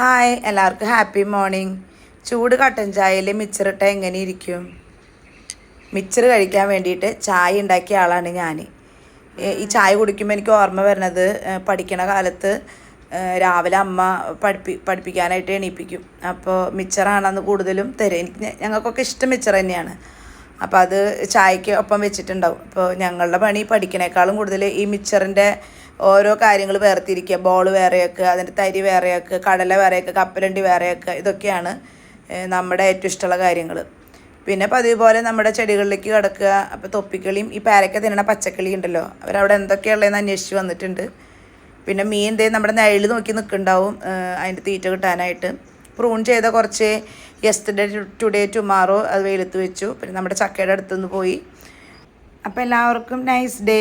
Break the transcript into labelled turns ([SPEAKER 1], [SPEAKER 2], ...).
[SPEAKER 1] Hi എല്ലാവർക്കും happy morning ചൂട് കട്ടൻ ചായയിൽ മിച്ചറിട്ട എങ്ങനെ ഇരിക്കും? മിച്ചർ കഴിക്കാൻ വേണ്ടിയിട്ട് ചായ ഉണ്ടാക്കിയ ആളാണ് ഞാൻ ഈ ചായ കുടിക്കുമ്പോൾ എനിക്ക് ഓർമ്മ വരുന്നത് പഠിക്കണ കാലത്ത് രാവിലെ അമ്മ പഠിപ്പി പഠിപ്പിക്കാനായിട്ട് എണീപ്പിക്കും. അപ്പോൾ മിച്ചറാണെന്ന് കൂടുതലും തരും എനിക്ക് ഞങ്ങൾക്കൊക്കെ ഇഷ്ടം മിച്ചർ തന്നെയാണ്. അപ്പോൾ അത് ചായക്ക് ഒപ്പം വെച്ചിട്ടുണ്ടാവും. അപ്പോൾ ഞങ്ങളുടെ പണി പഠിക്കണേക്കാളും കൂടുതൽ ഈ മിച്ചറിന്റെ ഓരോ കാര്യങ്ങൾ വേർതിരിക്കുക. ബോൾ വേറെയൊക്കെ അതിന്റെ തരി വേറെയൊക്കെ കടല വേറെയൊക്കെ കപ്പലണ്ടി വേറെയൊക്കെ ഇതൊക്കെയാണ് നമ്മുടെ ഏറ്റവും ഇഷ്ടമുള്ള കാര്യങ്ങൾ പിന്നെ പതിവ് പോലെ നമ്മുടെ ചെടികളിലേക്ക് കിടക്കുക. അപ്പോൾ തൊപ്പിക്കളിയും ഈ പാരക്ക തിന്നണ പച്ചക്കിളി ഉണ്ടല്ലോ അവരവിടെ എന്തൊക്കെയുള്ളതെന്ന് അന്വേഷിച്ച് വന്നിട്ടുണ്ട്. പിന്നെ മീൻ ദേ നമ്മുടെ നഴിൽ നോക്കി നിൽക്കുന്നുണ്ടാവും അതിന്റെ തീറ്റ കിട്ടാനായിട്ട്. പ്രൂൺ ചെയ്ത കുറച്ച് യെസ്റ്റർഡേ ടുഡേ ടുമാറോ അത് വെയിലത്ത് വെച്ചു. പിന്നെ നമ്മുടെ ചക്കയുടെ അടുത്തുനിന്ന് പോയി. അപ്പോൾ എല്ലാവർക്കും നൈസ് ഡേ